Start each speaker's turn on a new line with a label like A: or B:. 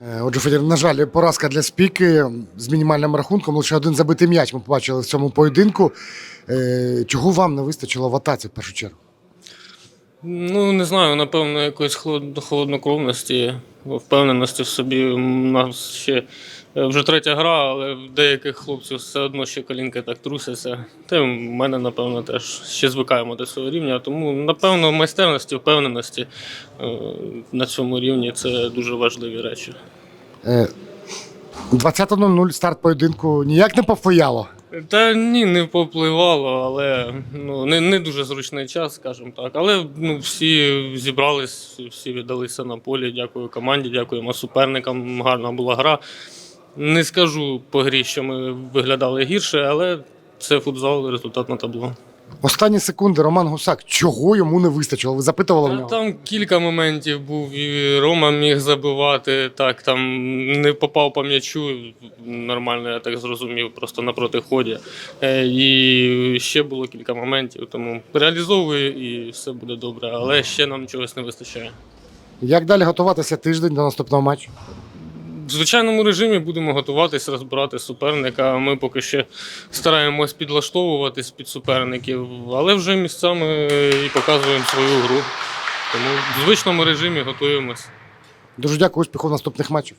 A: Е, Отже, Федір, на жаль, поразка для спіки з мінімальним рахунком. Лише один забитий м'яч ми побачили в цьому поєдинку. Е, Чого вам не вистачило в атаці в першу чергу?
B: Ну, не знаю, напевно, якоїсь холод- холоднокровності, впевненості в собі. У нас ще е, вже третя гра, але в деяких хлопців все одно ще колінки так трусяться. Та в мене, напевно, теж ще звикаємо до цього рівня. Тому, напевно, майстерності, впевненості е, на цьому рівні це дуже важливі речі.
A: Е, 20.00 старт поєдинку ніяк не повпаяло.
B: Та ні, не попливало, але ну, не, не дуже зручний час, скажімо так. Але ну, всі зібрались, всі віддалися на полі. Дякую команді, дякуємо суперникам. Гарна була гра. Не скажу по грі, що ми виглядали гірше, але це футзал, результат на табло.
A: Останні секунди Роман Гусак. Чого йому не вистачило? Ви запитували в нього?
B: Там кілька моментів був, і Рома міг забивати. Так, там не попав по м'ячу. Нормально, я так зрозумів, просто на протиході. Е, І ще було кілька моментів, тому реалізовую і все буде добре, але ще нам чогось не вистачає.
A: Як далі готуватися тиждень до наступного матчу?
B: В звичайному режимі будемо готуватись, розбирати суперника. Ми поки ще стараємось підлаштовуватись під суперників, але вже місцями і показуємо свою гру. Тому в звичному режимі готуємось.
A: Дуже дякую, успіху в наступних матчах.